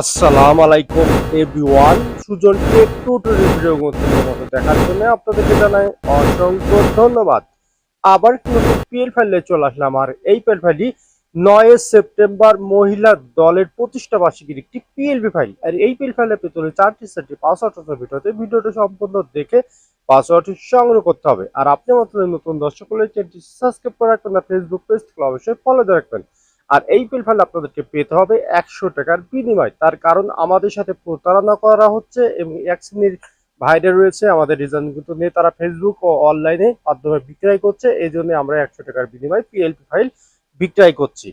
আসসালামু আলাইকুম everyone Sujan tech tutorial video মতো দেখার জন্য আপনাদেরকে জানাই অসংখ্য ধন্যবাদ। আবার নতুন পিএল ফাইলে চলে আসলাম, আর এই পিএল ফাইলটি নয় সেপ্টেম্বর মহিলা দলের প্রতিষ্ঠা বার্ষিকীর একটি পিএলবি ফাইল আর এই পিএল ফাইলে পেতে চারটি সেটটি পাসওয়ার্ড ভিডিওতে ভিডিওটি সম্পূর্ণ দেখে পাসওয়ার্ডটি সংগ্রহ করতে হবে। আর আপনি মাত্র নতুন দর্শক হলে চ্যানেলটি সাবস্ক্রাইব করে রাখবেন, আর ফেসবুক পেজ অবশ্যই ফলো দিয়ে রাখবেন। আর এই পিল ফাইল আপনাদেরকে পেতে হবে একশো টাকার বিনিময়। তার কারণ আমাদের সাথে প্রতারণা করা হচ্ছে এবং এক শ্রেণির ভাইরা রয়েছে, আমাদের ডিজাইনগুলো নিয়ে তারা ফেসবুক ও অনলাইনে মাধ্যমে বিক্রয় করছে। এই জন্য আমরা একশো টাকার বিনিময়ে পিএলপি ফাইল বিক্রয় করছি।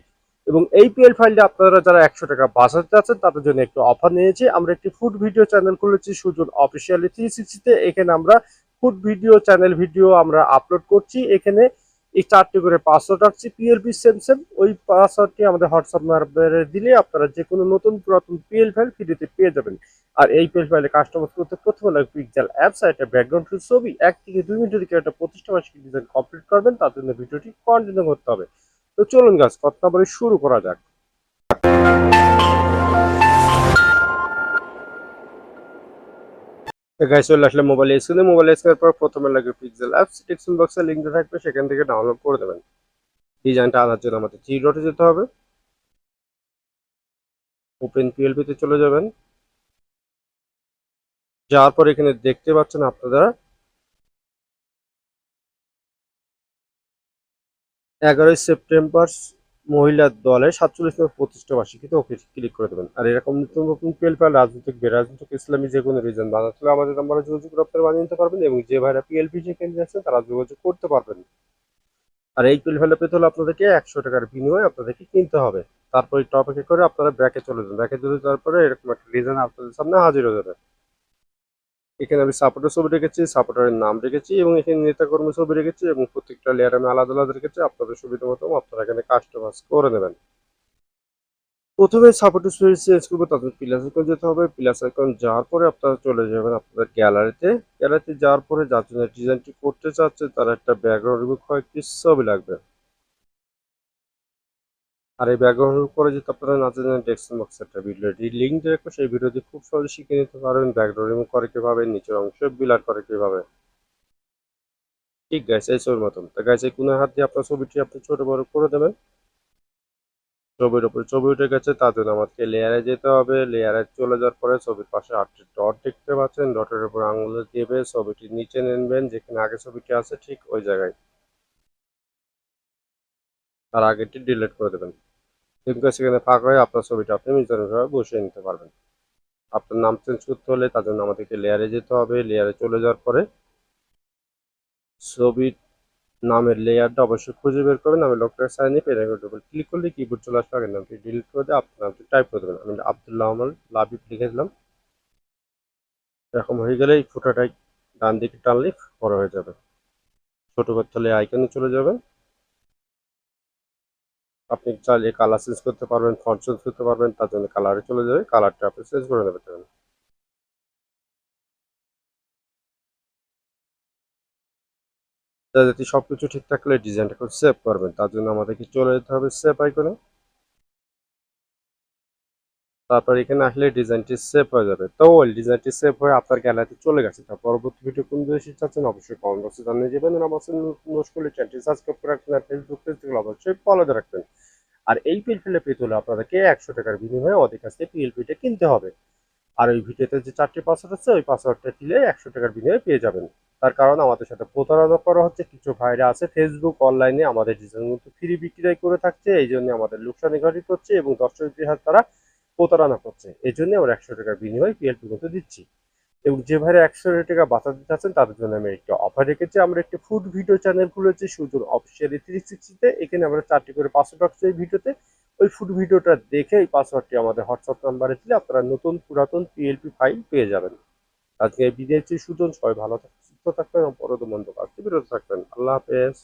এবং এই পিএল ফাইলটা আপনারা যারা একশো টাকা বাঁচাতে চাচ্ছেন, তাদের জন্য একটু অফার নিয়েছি। আমরা একটি ফুড ভিডিও চ্যানেল খুলেছি, সুজন অফিসিয়ালি থ্রি সিক্সটিতে এখানে আমরা ফুড ভিডিও চ্যানেল ভিডিও আমরা আপলোড করছি। এখানে এই চারটি করে পাসওয়ার্ড রাখছি পিএলপি সেম সেম ওই পাসওয়ার্ডটি আমাদের হোয়াটসঅ্যাপ নাম্বারে দিলে আপনারা যে কোনো নতুন পুরাতন পিএল ফাইল ফ্রিতে পেয়ে যাবেন। আর এই পিএল ফাইলে কাস্টমার করতে প্রথমে লাগবে পিক্সেল অ্যাপস একটা ব্যাকগ্রাউন্ড ছবি। এক থেকে দুই মিনিটের দিকে একটা প্রতিষ্ঠা মাসিক ডিজাইন কমপ্লিট করবেন, তার জন্য ভিডিওটি কন্টিনিউ করতে হবে। তো চলুন গাছ কথা বলে শুরু করা যাক। গাইস চলে আসলে মোবাইল স্ক্রিনে মোবাইল স্ক্রিনের পর প্রথমে লাগবে পিক্সেল অ্যাপস টেক্সট বক্সে লিঙ্ক থাকবে, সেখান থেকে ডাউনলোড করে দেবেন। ডিজাইনটা আনার জন্য আমাদের জি ডটে যেতে হবে। ওপেন পিএলপিতে চলে যাবেন। যাওয়ার পর এখানে দেখতে পাচ্ছেন আপনারা এগারোই সেপ্টেম্বর মহিলা দলের সাতচল্লিশতম প্রতিষ্ঠা বার্ষিকীতে ওকে ক্লিক করে দেবেন। আর এরকম নতুন নতুন পিএলপি রাজনৈতিক, বেরাজনৈতিক, ইসলামী যে কোনো রিজন বানাতে আমাদের নাম্বারে যোগাযোগ আপনারা বানিয়ে নিতে পারবেন এবং যে ভাইরা পিএলপি সেখানে যাচ্ছেন তারা যোগাযোগ করতে পারবেন। আর এই পিএলপি পেতে হলে আপনাদেরকে একশো টাকার বিনিময়ে আপনাদেরকে কিনতে হবে। তারপরে অপেক্ষা করে আপনারা ব্যাকে চলে যান। ব্যাকে চলে যাওয়ার পরে এরকম একটা ডিজাইন আপনাদের সামনে হাজির হয়ে যাবে। এখানে আমি সাপোর্টের ছবি রেখেছি সাপোর্টারের নাম রেখেছি এবং এখানে নেতাকর্মী ছবি রেখেছি এবং প্রত্যেকটা লেয়ার আমি আলাদা আলাদা রেখেছি। আপনাদের সুবিধা মতো আপনারা এখানে কাস্টমাইজ করে নেবেন। প্রথমে সাপোর্টের ছবি চেঞ্জ করব তাদের প্লাস আইকন যেতে হবে। প্লাস আইকন যাওয়ার পরে আপনারা চলে যাবেন আপনাদের গ্যালারিতে গ্যালারিতে যাওয়ার পরে যার জন্য ডিজাইনটি করতে চাচ্ছে, তার একটা ব্যাকগ্রাউন্ড এবং কয়েকটি ছবি লাগবে। আর এই ব্যাকগ্রাউন্ড করে যদি আপনারা না জানেন ডেস্কটপ বক্স একটা ভিডিও লিঙ্ক দিয়ে রাখব। সেই ভিডিওটি খুব সহজে শিখে নিতে পারবেন। ব্যাকগ্রাউন্ড রিমুভ করে কীভাবে, নিচের অংশ বিলার করে কীভাবে। ঠিক গাইছে এই ছবির মতন। তো গাইছে কোনো হাত দিয়ে আপনার ছবিটি আপনি ছোট বড় করে দেবেন। ছবির উপরে ছবি উঠে গেছে, তার জন্য আমাদেরকে লেয়ারে যেতে হবে। লেয়ারে চলে যাওয়ার পরে ছবির পাশে আটটি ডট দেখতে পাচ্ছেন। ডটের উপর আঙুল দিয়ে ছবিটি নিচে নেবেন যেখানে আগে ছবিটি আছে ঠিক ওই জায়গায়। আর আগেটি ডিলিট করে দেবেন। কিন্তু সেখানে ফাঁকা হয়ে আপনার ছবিটা আপনি মিজানুভাবে বসিয়ে নিতে পারবেন। আপনার নাম চেঞ্জ করতে হলে তার জন্য আমাদেরকে লেয়ারে যেতে হবে। লেয়ারে চলে যাওয়ার পরে ছবির নামের লেয়ারটা অবশ্যই খুঁজে বের করবেন। আমি লকটার সাইন ডবল ক্লিক করলে কিবোর্ড চলে আসবে। আগের নামটি ডিলিট করে দিয়ে আপনার নামটি টাইপ করে দেবেন। আমি আবদুল্লাহ আমল লাবিব লিখে দিলাম। এরকম হয়ে গেলে এই ফোটোটাই ডান দিকে টানলে বড় হয়ে যাবে। ছোট করতে হলে আইকনে চলে যাবেন। আপনি চাইলে কালার চেঞ্জ করতে পারবেন ফন্ট চেঞ্জ করতে পারবেন, তার জন্য কালারে চলে যাবে কালারটা আপনি চেঞ্জ করে নেবেন। যাতে সবকিছু ঠিক থাকলে ডিজাইনটা সেভ করবেন, তার জন্য আমাদেরকে চলে যেতে হবে সেভ আইকনে তারপর এখানে আসলে ডিজাইনটি সেভ হয়ে যাবে। তো ওই ডিজাইনটি সেভ হয়ে আপনার গ্যালারিতে চলে গেছে। তার পরবর্তী ভিডিও কোন দেশে চাচ্ছেন অবশ্যই কমেন্ট বক্সে জানিয়ে দেবেন। আর আমার নোট করলে চ্যানেলটি সাবস্ক্রাইব করে রাখবেন আর ফেসবুক পেজ থেকে অবশ্যই ফলো দিয়ে রাখবেন। আর এই পিএলপিটা পেতে হলে আপনাদেরকে একশো টাকার বিনিময়ে ওদের কাছ থেকে পিএলপিটা কিনতে হবে। আর ওই ভিডিওতে যে চারটি পাসওয়ার্ড আছে, ওই পাসওয়ার্ডটা দিলে একশো টাকার বিনিময়ে পেয়ে যাবেন। তার কারণ আমাদের সাথে প্রতারণা করা হচ্ছে, কিছু ভাইরা আছে ফেসবুক অনলাইনে আমাদের ডিজাইনগুলো ফ্রি বিক্রয় করে থাকছে। এই জন্য আমাদের লোকসানি ঘটি করছে এবং দর্শকদের হাত তারা প্রতারণা করছে। এই জন্য আমরা একশো টাকার বিনিময়ে পিএলপি মতো দিচ্ছি। এবং যে ভাইরা একশো টাকা বাঁচা দিতে চাচ্ছেন, তাদের জন্য আমি একটা অফার রেখেছি। আমরা একটি ফুড ভিডিও চ্যানেল খুলেছি, সুদূর অফিসিয়ালি থ্রি সিক্সটিতে এখানে আমরা চারটি করে পাসওয়ার্ড রাখছি এই ভিডিওতে ওই ফুড ভিডিওটা দেখে এই পাসওয়ার্ডটি আমাদের হোয়াটসঅ্যাপ নাম্বারে দিলে আপনারা নতুন পুরাতন পিএলপি ফাইল পেয়ে যাবেন। আজকে বিদেশি সুজন, সবাই ভালো থাকবেন সুস্থ থাকবেন এবং পরবর্তী মন্দ কাজ বিরত থাকবেন। আল্লাহ হাফেজ।